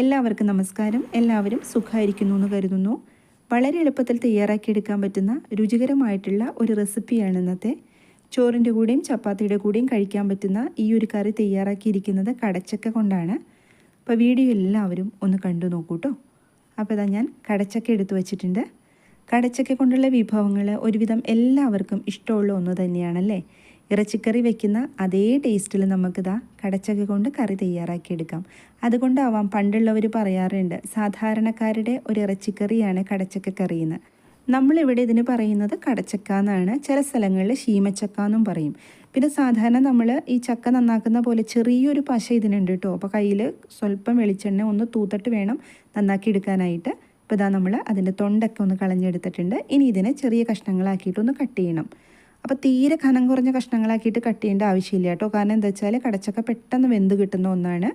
എല്ലാവർക്കും നമസ്കാരം. എല്ലാവരും സുഖമായിരിക്കുന്നു എന്ന് കരുതുന്നു. വളരെ എളുപ്പത്തിൽ തയ്യാറാക്കിയെടുക്കാൻ പറ്റുന്ന രുചികരമായിട്ടുള്ള ഒരു റെസിപ്പിയാണ് ഇന്നത്തെ. ചോറിന്റെ കൂടെയും ചപ്പാത്തിയുടെ കൂടെയും കഴിക്കാൻ പറ്റുന്ന ഈ ഒരു കറി തയ്യാറാക്കിയിരിക്കുന്നത് കടച്ചക്ക കൊണ്ടാണ്. അപ്പോൾ വീഡിയോ എല്ലാവരും ഒന്ന് കണ്ടു നോക്കൂട്ടോ. അപ്പോൾ ഇതാ ഞാൻ കടച്ചക്ക എടുത്തു വച്ചിട്ടുണ്ട്. കടച്ചക്ക കൊണ്ടുള്ള വിഭവങ്ങൾ ഒരുവിധം എല്ലാവർക്കും ഇഷ്ടമുള്ള ഒന്ന് തന്നെയാണല്ലേ? ഇറച്ചിക്കറി വെക്കുന്ന അതേ ടേസ്റ്റിൽ നമുക്കിതാ കടച്ചക്ക കൊണ്ട് കറി തയ്യാറാക്കിയെടുക്കാം അതുകൊണ്ടാവാം പണ്ടുള്ളവർ പറയാറുണ്ട് സാധാരണക്കാരുടെ ഒരു ഇറച്ചിക്കറിയാണ് കടച്ചക്ക കറിയെന്ന് നമ്മളിവിടെ ഇതിന് പറയുന്നത് കടച്ചക്ക എന്നാണ്. ചില സ്ഥലങ്ങളിൽ ശീമച്ചക്ക എന്നും പറയും. പിന്നെ സാധാരണ നമ്മൾ ഈ ചക്ക നന്നാക്കുന്ന പോലെ ചെറിയൊരു പശ ഇതിനുണ്ട് കേട്ടോ അപ്പോൾ കയ്യിൽ സ്വല്പം വെളിച്ചെണ്ണ ഒന്ന് തൂത്തിട്ട് വേണം നന്നാക്കി എടുക്കാനായിട്ട്. ഇപ്പോൾ ഇതാ നമ്മൾ അതിന്റെ തൊണ്ടൊക്കെ ഒന്ന് കളഞ്ഞെടുത്തിട്ടുണ്ട്. ഇനി ഇതിനെ ചെറിയ കഷ്ണങ്ങളാക്കിയിട്ടൊന്ന് കട്ട് ചെയ്യണം. അപ്പോൾ തീരെ കനം കുറഞ്ഞ കഷ്ണങ്ങളാക്കിയിട്ട് കട്ട് ചെയ്യേണ്ട ആവശ്യമില്ല കേട്ടോ. കാരണം എന്താ വെച്ചാൽ കടച്ചക്ക പെട്ടെന്ന് വെന്ത് കിട്ടുന്ന ഒന്നാണ്.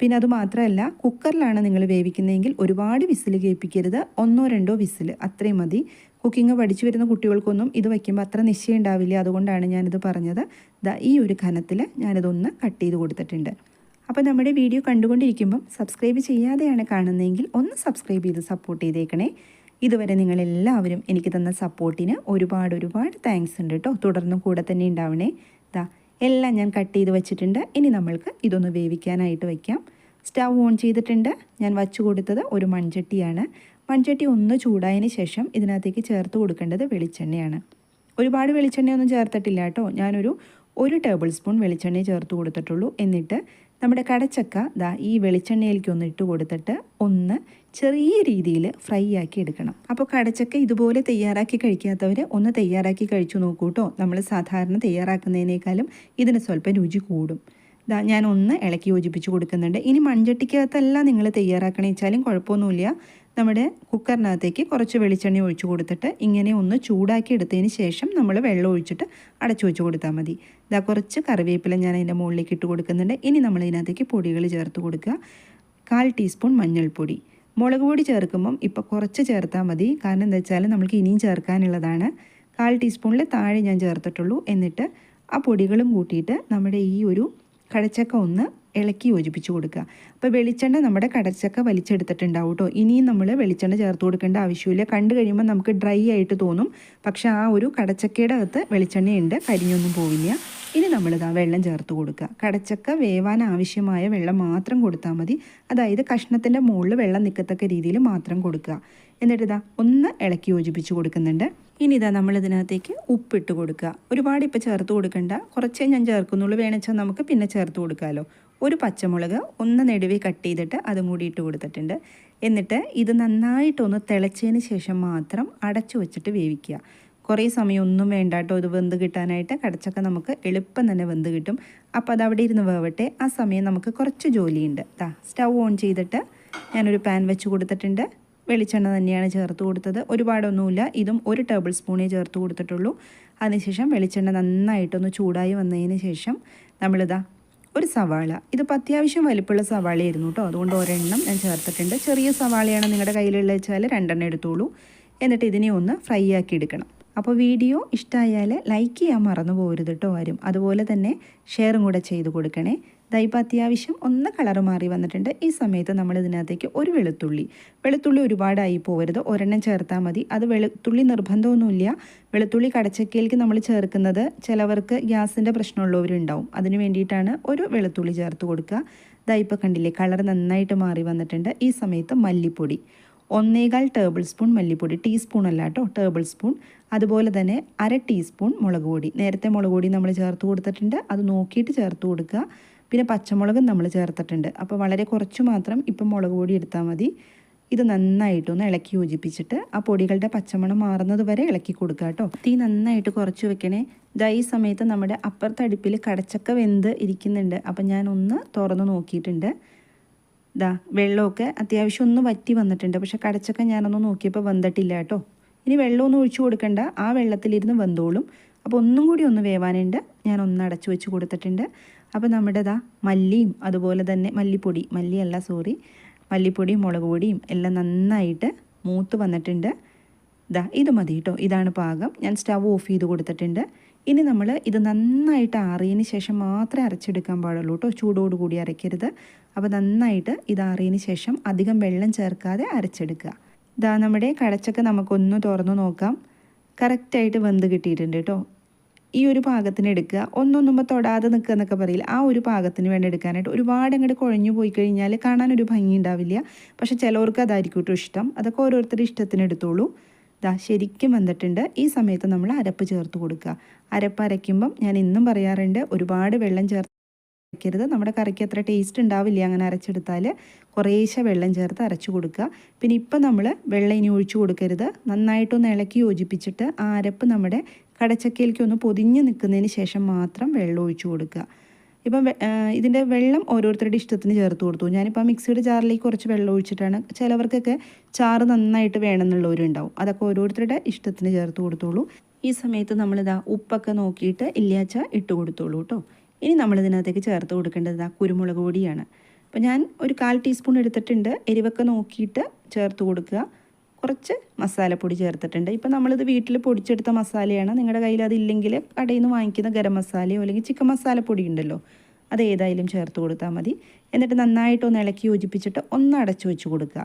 പിന്നെ അത് മാത്രമല്ല കുക്കറിലാണ് നിങ്ങൾ വേവിക്കുന്നതെങ്കിൽ ഒരുപാട് വിസിൽ കേൾപ്പിക്കരുത്. ഒന്നോ രണ്ടോ വിസിൽ അത്രയും മതി. കുക്കിംഗ് പഠിച്ചു വരുന്ന കുട്ടികൾക്കൊന്നും ഇത് വയ്ക്കുമ്പോൾ അത്ര നിശ്ചയം ഉണ്ടാവില്ല അതുകൊണ്ടാണ് ഞാനിത് പറഞ്ഞത്. ദാ ഈ ഒരു ഖനത്തിൽ ഞാനിതൊന്ന് കട്ട് ചെയ്ത് കൊടുത്തിട്ടുണ്ട്. അപ്പോൾ നമ്മുടെ വീഡിയോ കണ്ടുകൊണ്ടിരിക്കുമ്പം സബ്സ്ക്രൈബ് ചെയ്യാതെയാണ് കാണുന്നതെങ്കിൽ ഒന്ന് സബ്സ്ക്രൈബ് ചെയ്ത് സപ്പോർട്ട് ചെയ്തേക്കണേ. ഇതുവരെ നിങ്ങളെല്ലാവരും എനിക്ക് തന്ന സപ്പോർട്ടിന് ഒരുപാട് ഒരുപാട് താങ്ക്സ് ഉണ്ട് കേട്ടോ തുടർന്നും കൂടെ തന്നെ ഉണ്ടാവണേ ദാ എല്ലാം ഞാൻ കട്ട് ചെയ്ത് വെച്ചിട്ടുണ്ട്. ഇനി നമ്മൾക്ക് ഇതൊന്ന് വേവിക്കാനായിട്ട് വയ്ക്കാം സ്റ്റവ് ഓൺ ചെയ്തിട്ടുണ്ട്. ഞാൻ വച്ചു കൊടുത്തത് ഒരു മൺചട്ടിയാണ്. മൺചട്ടി ഒന്ന് ചൂടായതിന് ശേഷം ഇതിനകത്തേക്ക് ചേർത്ത് കൊടുക്കേണ്ടത് വെളിച്ചെണ്ണയാണ്. ഒരുപാട് വെളിച്ചെണ്ണയൊന്നും ചേർത്തിട്ടില്ല കേട്ടോ ഞാനൊരു ഒരു ടേബിൾ സ്പൂൺ വെളിച്ചെണ്ണ ചേർത്ത് കൊടുത്തിട്ടുള്ളൂ. എന്നിട്ട് നമ്മുടെ കടച്ചക്ക ദാ ഈ വെളിച്ചെണ്ണയിലേക്ക് ഒന്ന് ഇട്ട് കൊടുത്തിട്ട് ഒന്ന് ചെറിയ രീതിയിൽ ഫ്രൈ ആക്കി എടുക്കണം. അപ്പോൾ കടച്ചക്ക ഇതുപോലെ തയ്യാറാക്കി കഴിക്കാത്തവർ ഒന്ന് തയ്യാറാക്കി കഴിച്ചു നോക്കൂ കേട്ടോ. നമ്മൾ സാധാരണ തയ്യാറാക്കുന്നതിനേക്കാളും ഇതിന് സ്വല്പം രുചി കൂടും. ഇതാ ഞാൻ ഒന്ന് ഇളക്കി യോജിപ്പിച്ച് കൊടുക്കുന്നുണ്ട്. ഇനി മൺചട്ടിക്കകത്തല്ല നിങ്ങൾ തയ്യാറാക്കണേ വെച്ചാലും കുഴപ്പമൊന്നുമില്ല. നമ്മുടെ കുക്കറിനകത്തേക്ക് കുറച്ച് വെളിച്ചെണ്ണ ഒഴിച്ചു കൊടുത്തിട്ട് ഇങ്ങനെ ഒന്ന് ചൂടാക്കി എടുത്തതിന് ശേഷം നമ്മൾ വെള്ളം ഒഴിച്ചിട്ട് അടച്ചു വെച്ച് കൊടുത്താൽ മതി. ഇതാ കുറച്ച് കറിവേപ്പില ഞാൻ അതിന്റെ മുകളിലേക്ക് ഇട്ട് കൊടുക്കുന്നുണ്ട്. ഇനി നമ്മൾ ഇതിനകത്തേക്ക് പൊടികൾ ചേർത്ത് കൊടുക്കുക. കാൽ ടീസ്പൂൺ മഞ്ഞൾപ്പൊടി. മുളക് പൊടി ചേർക്കുമ്പം ഇപ്പോൾ കുറച്ച് ചേർത്താൽ മതി. കാരണം എന്താ വെച്ചാൽ നമുക്ക് ഇനിയും ചേർക്കാനുള്ളതാണ്. കാൽ ടീസ്പൂണിൽ താഴെ ഞാൻ ചേർത്തിട്ടുള്ളൂ. എന്നിട്ട് ആ പൊടികളും കൂട്ടിയിട്ട് നമ്മുടെ ഈ ഒരു കടച്ചക്ക ഒന്ന് ഇളക്കി യോജിപ്പിച്ച് കൊടുക്കുക. അപ്പോൾ വെളിച്ചെണ്ണ നമ്മുടെ കടച്ചക്ക വലിച്ചെടുത്തിട്ടുണ്ടാവും കേട്ടോ ഇനിയും നമ്മൾ വെളിച്ചെണ്ണ ചേർത്ത് കൊടുക്കേണ്ട ആവശ്യമില്ല. കണ്ടു കഴിയുമ്പോൾ നമുക്ക് ഡ്രൈ ആയിട്ട് തോന്നും. പക്ഷേ ആ ഒരു കടച്ചക്കയുടെ അകത്ത് വെളിച്ചെണ്ണയുണ്ട് കരിഞ്ഞൊന്നും പോവില്ല. ഇനി നമ്മളിതാ വെള്ളം ചേർത്ത് കൊടുക്കുക. കടച്ചക്ക വേവാൻ ആവശ്യമായ വെള്ളം മാത്രം കൊടുത്താൽ മതി. അതായത് കഷ്ണത്തിന്റെ മുകളിൽ വെള്ളം നിൽക്കത്തക്ക രീതിയിൽ മാത്രം കൊടുക്കുക. എന്നിട്ട് ഇതാ ഒന്ന് ഇളക്കി യോജിപ്പിച്ച് കൊടുക്കുന്നുണ്ട്. ഇനി ഇതാ നമ്മൾ ഇതിനകത്തേക്ക് ഉപ്പിട്ട് കൊടുക്കുക. ഒരുപാട് ഇപ്പോൾ ചേർത്ത് കൊടുക്കേണ്ട. കുറച്ചേ ഞാൻ ചേർക്കുന്നുള്ളൂ. വേണമെച്ചാൽ നമുക്ക് പിന്നെ ചേർത്ത് കൊടുക്കാമല്ലോ ഒരു പച്ചമുളക് ഒന്ന് നെടുവി കട്ട് ചെയ്തിട്ട് അതും കൂടി ഇട്ട് കൊടുത്തിട്ടുണ്ട്. എന്നിട്ട് ഇത് നന്നായിട്ടൊന്ന് തിളച്ചതിന് ശേഷം മാത്രം അടച്ചു വെച്ചിട്ട് വേവിക്കുക. കുറേ സമയം ഒന്നും വേണ്ട കേട്ടോ ഇത് വെന്ത് കിട്ടാനായിട്ട്. കടച്ചൊക്കെ നമുക്ക് എളുപ്പം തന്നെ വെന്ത് കിട്ടും. അപ്പോൾ അത് അവിടെ ഇരുന്ന് വേവട്ടെ. ആ സമയം നമുക്ക് കുറച്ച് ജോലിയുണ്ട്. താ സ്റ്റൗ ഓൺ ചെയ്തിട്ട് ഞാനൊരു പാൻ വെച്ച് കൊടുത്തിട്ടുണ്ട്. വെളിച്ചെണ്ണ തന്നെയാണ് ചേർത്ത് കൊടുത്തത്. ഒരുപാടൊന്നുമില്ല. ഇതും ഒരു ടേബിൾ സ്പൂണേ ചേർത്ത് കൊടുത്തിട്ടുള്ളൂ. അതിനുശേഷം വെളിച്ചെണ്ണ നന്നായിട്ടൊന്ന് ചൂടായി വന്നതിന് ശേഷം നമ്മളിതാ ഒരു സവാള. ഇതിപ്പോൾ അത്യാവശ്യം വലിപ്പമുള്ള സവാളയായിരുന്നു കേട്ടോ. അതുകൊണ്ട് ഒരെണ്ണം ഞാൻ ചേർത്തിട്ടുണ്ട്. ചെറിയ സവാളയാണ് നിങ്ങളുടെ കയ്യിലുള്ള വെച്ചാൽ രണ്ടെണ്ണം എടുത്തോളൂ. എന്നിട്ട് ഇതിനെ ഒന്ന് ഫ്രൈ ആക്കി എടുക്കണം. അപ്പോൾ വീഡിയോ ഇഷ്ടമായാൽ ലൈക്ക് ചെയ്യാൻ മറന്നു പോകരുത് കേട്ടോ ആരും. അതുപോലെ തന്നെ ഷെയറും കൂടെ ചെയ്ത് കൊടുക്കണേ. ഇതായിപ്പോൾ അത്യാവശ്യം ഒന്ന് കളർ മാറി വന്നിട്ടുണ്ട്. ഈ സമയത്ത് നമ്മൾ ഇതിനകത്തേക്ക് ഒരു വെളുത്തുള്ളി വെളുത്തുള്ളി ഒരുപാടായി പോകരുത് ഒരെണ്ണം ചേർത്താൽ മതി. അത് വെളുത്തുള്ളി നിർബന്ധമൊന്നുമില്ല. വെളുത്തുള്ളി കടച്ചക്കയിലേക്ക് നമ്മൾ ചേർക്കുന്നത് ചിലവർക്ക് ഗ്യാസിന്റെ പ്രശ്നമുള്ളവരുണ്ടാവും. അതിന് വേണ്ടിയിട്ടാണ് ഒരു വെളുത്തുള്ളി ചേർത്ത് കൊടുക്കുക. ഇതായിപ്പോൾ കണ്ടില്ലേ കളർ നന്നായിട്ട് മാറി വന്നിട്ടുണ്ട്. ഈ സമയത്ത് മല്ലിപ്പൊടി ഒന്നേകാൽ ടേബിൾ സ്പൂൺ മല്ലിപ്പൊടി ടീസ്പൂൺ അല്ല കേട്ടോ ടേബിൾ സ്പൂൺ അതുപോലെ തന്നെ അര ടീസ്പൂൺ മുളക് പൊടി. നേരത്തെ മുളക് പൊടി നമ്മൾ ചേർത്ത് കൊടുത്തിട്ടുണ്ട്. അത് നോക്കിയിട്ട് ചേർത്ത് കൊടുക്കുക. പിന്നെ പച്ചമുളകും നമ്മൾ ചേർത്തിട്ടുണ്ട്. അപ്പോൾ വളരെ കുറച്ച് മാത്രം ഇപ്പം മുളക് പൊടി എടുത്താൽ മതി. ഇത് നന്നായിട്ടൊന്ന് ഇളക്കി യോജിപ്പിച്ചിട്ട് ആ പൊടികളുടെ പച്ചമണം മാറുന്നത് വരെ ഇളക്കി കൊടുക്കുക കേട്ടോ. തീ നന്നായിട്ട് കുറച്ച് വെക്കണേ. ഇതാ ഈ സമയത്ത് നമ്മുടെ അപ്പുറത്തടുപ്പിൽ കടച്ചൊക്കെ വെന്ത് ഇരിക്കുന്നുണ്ട്. അപ്പം ഞാൻ ഒന്ന് തുറന്ന് നോക്കിയിട്ടുണ്ട്. ഇതാ വെള്ളമൊക്കെ അത്യാവശ്യം ഒന്ന് വറ്റി വന്നിട്ടുണ്ട്. പക്ഷെ കടച്ചക്ക ഞാനൊന്ന് നോക്കിയപ്പോൾ വെന്തിട്ടില്ല കേട്ടോ. ഇനി വെള്ളമൊന്നും ഒഴിച്ചു കൊടുക്കണ്ട. ആ വെള്ളത്തിലിരുന്ന് വെന്തോളും അപ്പോൾ ഒന്നും കൂടി ഒന്ന് വേവാനുണ്ട്. ഞാൻ ഒന്ന് അടച്ചു വെച്ച് കൊടുത്തിട്ടുണ്ട്. അപ്പോൾ നമ്മുടെ ദാ മല്ലിയും അതുപോലെ തന്നെ മല്ലിപ്പൊടി മല്ലിയല്ല സോറി മല്ലിപ്പൊടിയും മുളക് പൊടിയും എല്ലാം നന്നായിട്ട് മൂത്ത് വന്നിട്ടുണ്ട്. ഇതാ ഇത് മതി കേട്ടോ ഇതാണ് പാകം. ഞാൻ സ്റ്റവ് ഓഫ് ചെയ്ത് കൊടുത്തിട്ടുണ്ട്. ഇനി നമ്മൾ ഇത് നന്നായിട്ട് ആറിയതിന് ശേഷം മാത്രമേ അരച്ചെടുക്കാൻ പാടുള്ളൂ കേട്ടോ ചൂടോടുകൂടി അരയ്ക്കരുത്. അപ്പോൾ നന്നായിട്ട് ഇത് ആറിയതിന് ശേഷം അധികം വെള്ളം ചേർക്കാതെ അരച്ചെടുക്കുക. ഇതാ നമ്മുടെ കടച്ചൊക്കെ നമുക്കൊന്ന് തുറന്നു നോക്കാം. കറക്റ്റായിട്ട് വെന്ത് കിട്ടിയിട്ടുണ്ട് കേട്ടോ ഈ ഒരു പാകത്തിന് എടുക്കുക. ഒന്നൊന്നുമ്പോൾ തൊടാതെ നിൽക്കുക എന്നൊക്കെ പറയില്ല? ആ ഒരു പാകത്തിന് വേണ്ടി എടുക്കാനായിട്ട്. ഒരുപാട് അങ്ങോട്ട് കുഴഞ്ഞു പോയി കഴിഞ്ഞാൽ കാണാനൊരു ഭംഗി ഉണ്ടാവില്ല. പക്ഷെ ചിലവർക്ക് അതായിരിക്കും കേട്ടോ ഇഷ്ടം. അതൊക്കെ ഓരോരുത്തരുടെ ഇഷ്ടത്തിന് എടുത്തോളൂ. ദാ ശരിക്കും വന്നിട്ടുണ്ട്. ഈ സമയത്ത് നമ്മൾ അരപ്പ് ചേർത്ത് കൊടുക്കുക. അരപ്പ് അരയ്ക്കുമ്പം ഞാൻ ഇന്നും പറയാറുണ്ട് ഒരുപാട് വെള്ളം ചേർത്ത് അരയ്ക്കരുത്. നമ്മുടെ കറിക്ക് അത്ര ടേസ്റ്റ് ഉണ്ടാവില്ല അങ്ങനെ അരച്ചെടുത്താൽ കുറേശ്ശെ വെള്ളം ചേർത്ത് അരച്ചു കൊടുക്കുക. പിന്നെ ഇപ്പം നമ്മൾ വെള്ളം ഇനി ഒഴിച്ചു കൊടുക്കരുത്. നന്നായിട്ടൊന്ന് ഇളക്കി യോജിപ്പിച്ചിട്ട് ആ അരപ്പ് നമ്മുടെ കടച്ചക്കയിലേക്ക് ഒന്ന് പൊതിഞ്ഞ് നിൽക്കുന്നതിന് ശേഷം മാത്രം വെള്ളം ഒഴിച്ചു കൊടുക്കുക. ഇപ്പം ഇതിന്റെ വെള്ളം ഓരോരുത്തരുടെ ഇഷ്ടത്തിന് ചേർത്ത് കൊടുത്തു. ഞാനിപ്പോൾ മിക്സിയുടെ ജാറിലേക്ക് കുറച്ച് വെള്ളം ഒഴിച്ചിട്ടാണ്. ചിലവർക്കൊക്കെ ചാറ് നന്നായിട്ട് വേണമെന്നുള്ളവരുണ്ടാവും. അതൊക്കെ ഓരോരുത്തരുടെ ഇഷ്ടത്തിന് ചേർത്ത് കൊടുത്തോളൂ. ഈ സമയത്ത് നമ്മളിതാ ഉപ്പൊക്കെ നോക്കിയിട്ട് ഇല്ലാച്ച ഇട്ട് കൊടുത്തോളൂ കേട്ടോ. ഇനി നമ്മളിതിനകത്തേക്ക് ചേർത്ത് കൊടുക്കേണ്ടത് ഇതാ കുരുമുളക് പൊടിയാണ്. അപ്പോൾ ഞാൻ ഒരു കാൽ ടീസ്പൂൺ എടുത്തിട്ടുണ്ട്. എരിവൊക്കെ നോക്കിയിട്ട് ചേർത്ത് കൊടുക്കുക. കുറച്ച് മസാലപ്പൊടി ചേർത്തിട്ടുണ്ട്. ഇപ്പം നമ്മളിത് വീട്ടിൽ പൊടിച്ചെടുത്ത മസാലയാണ്. നിങ്ങളുടെ കയ്യിൽ അതില്ലെങ്കിൽ കടയിൽ നിന്ന് വാങ്ങിക്കുന്ന ഗരം മസാലയോ അല്ലെങ്കിൽ ചിക്കൻ മസാലപ്പൊടി ഉണ്ടല്ലോ അത് ഏതായാലും ചേർത്ത് കൊടുത്താൽ മതി. എന്നിട്ട് നന്നായിട്ടൊന്ന് ഇളക്കി യോജിപ്പിച്ചിട്ട് ഒന്ന് അടച്ചു വെച്ച് കൊടുക്കുക.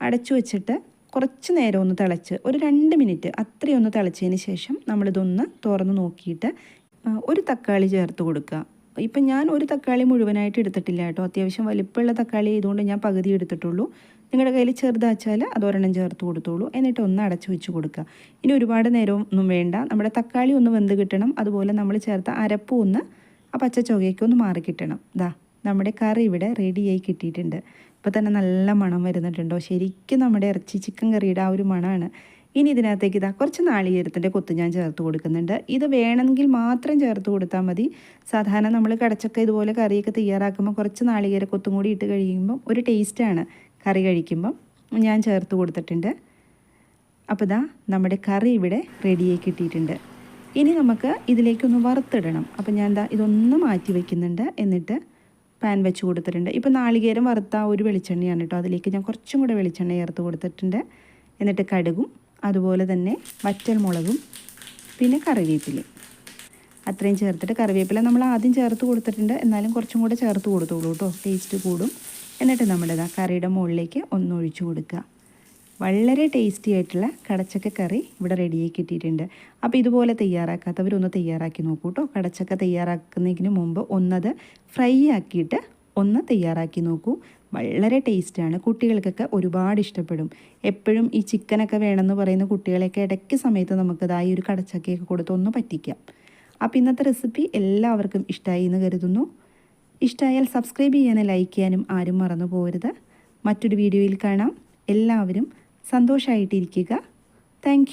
അടച്ചു വെച്ചിട്ട് കുറച്ച് നേരം ഒന്ന് തിളച്ച് ഒരു രണ്ട് മിനിറ്റ് അത്രയും ഒന്ന് തിളച്ചതിന് ശേഷം നമ്മളിതൊന്ന് തുറന്ന് നോക്കിയിട്ട് ഒരു തക്കാളി ചേർത്ത് കൊടുക്കുക. ഇപ്പം ഞാൻ ഒരു തക്കാളി മുഴുവനായിട്ട് എടുത്തിട്ടില്ല കേട്ടോ. അത്യാവശ്യം വലിപ്പമുള്ള തക്കാളി ആയതുകൊണ്ട് ഞാൻ പകുതി എടുത്തിട്ടുള്ളൂ. നിങ്ങളുടെ കയ്യിൽ ചെറുതാച്ചാൽ അത് ഒരെണ്ണം ചേർത്ത് കൊടുത്തോളൂ. എന്നിട്ട് ഒന്ന് അടച്ചു വെച്ച് കൊടുക്കുക. ഇനി ഒരുപാട് നേരം ഒന്നും വേണ്ട. നമ്മുടെ തക്കാളി ഒന്ന് വെന്ത് കിട്ടണം. അതുപോലെ നമ്മൾ ചേർത്ത അരപ്പും ഒന്ന് ആ പച്ച ചുകയ്ക്ക് ഒന്ന് മാറി കിട്ടണം. ദാ നമ്മുടെ കറി ഇവിടെ റെഡിയായി കിട്ടിയിട്ടുണ്ട്. ഇപ്പോൾ തന്നെ നല്ല മണം വരുന്നുണ്ടോ? ശരിക്കും നമ്മുടെ ഇറച്ചി ചിക്കൻ കറിയുടെ ആ ഒരു മണമാണ്. ഇനി ഇതിനകത്തേക്ക് ഇതാ കുറച്ച് നാളികേരത്തിന്റെ കൊത്ത് ഞാൻ ചേർത്ത് കൊടുക്കുന്നുണ്ട്. ഇത് വേണമെങ്കിൽ മാത്രം ചേർത്ത് കൊടുത്താൽ മതി. സാധാരണ നമ്മൾ കടച്ചക്ക ഇതുപോലെ കറിയൊക്കെ തയ്യാറാക്കുമ്പോൾ കുറച്ച് നാളികേര കൊത്തും കൂടി ഇട്ട് കഴിയുമ്പോൾ ഒരു ടേസ്റ്റാണ് കറി കഴിക്കുമ്പം ഞാൻ ചേർത്ത് കൊടുത്തിട്ടുണ്ട്. അപ്പോൾ ഇതാ നമ്മുടെ കറി ഇവിടെ റെഡിയായി കിട്ടിയിട്ടുണ്ട്. ഇനി നമുക്ക് ഇതിലേക്കൊന്ന് വറുത്തിടണം. അപ്പോൾ ഞാൻ എന്താ ഇതൊന്ന് മാറ്റി വയ്ക്കുന്നുണ്ട് എന്നിട്ട് പാൻ വെച്ച് കൊടുത്തിട്ടുണ്ട്. ഇപ്പോൾ നാളികേരം വറുത്ത ഒരു വെളിച്ചെണ്ണയാണ് കേട്ടോ. അതിലേക്ക് ഞാൻ കുറച്ചും കൂടെ വെളിച്ചെണ്ണ ചേർത്ത് കൊടുത്തിട്ടുണ്ട്. എന്നിട്ട് കടുകും അതുപോലെ തന്നെ വറ്റൽ മുളകും പിന്നെ കറിവേപ്പിലയും. അത്രയും ചേർത്തിട്ട് കറിവേപ്പില നമ്മൾ ആദ്യം ചേർത്ത് കൊടുത്തിട്ടുണ്ട്. എന്നാലും കുറച്ചും കൂടെ ചേർത്ത് കൊടുത്തോളൂ കേട്ടോ. ടേസ്റ്റ് കൂടും. എന്നിട്ട് നമ്മളിത് ആ കറിയുടെ മുകളിലേക്ക് ഒന്ന് ഒഴിച്ചു കൊടുക്കുക. വളരെ ടേസ്റ്റി ആയിട്ടുള്ള കടച്ചക്ക കറി ഇവിടെ റെഡിയായി കിട്ടിയിട്ടുണ്ട്. അപ്പോൾ ഇതുപോലെ തയ്യാറാക്കാത്തവരൊന്ന് തയ്യാറാക്കി നോക്കൂ കേട്ടോ. കടച്ചക്ക തയ്യാറാക്കുന്നതിന് മുമ്പ് ഒന്നത് ഫ്രൈ ആക്കിയിട്ട് ഒന്ന് തയ്യാറാക്കി നോക്കൂ. വളരെ ടേസ്റ്റാണ് കുട്ടികൾക്കൊക്കെ ഒരുപാട് ഇഷ്ടപ്പെടും. എപ്പോഴും ഈ ചിക്കനൊക്കെ വേണമെന്ന് പറയുന്ന കുട്ടികളെയൊക്കെ ഇടയ്ക്ക് സമയത്ത് നമുക്കതായി ഒരു കടച്ചക്കയൊക്കെ കൊടുത്ത് ഒന്ന് പറ്റിക്കാം. അപ്പോൾ ഇന്നത്തെ റെസിപ്പി എല്ലാവർക്കും ഇഷ്ടമായി എന്ന് കരുതുന്നു. ഇഷ്ടമായാൽ സബ്സ്ക്രൈബ് ചെയ്യാനും ലൈക്ക് ചെയ്യാനും ആരും മറന്നു പോകരുത്. മറ്റൊരു വീഡിയോയിൽ കാണാം. എല്ലാവരും സന്തോഷമായിട്ടിരിക്കുക താങ്ക്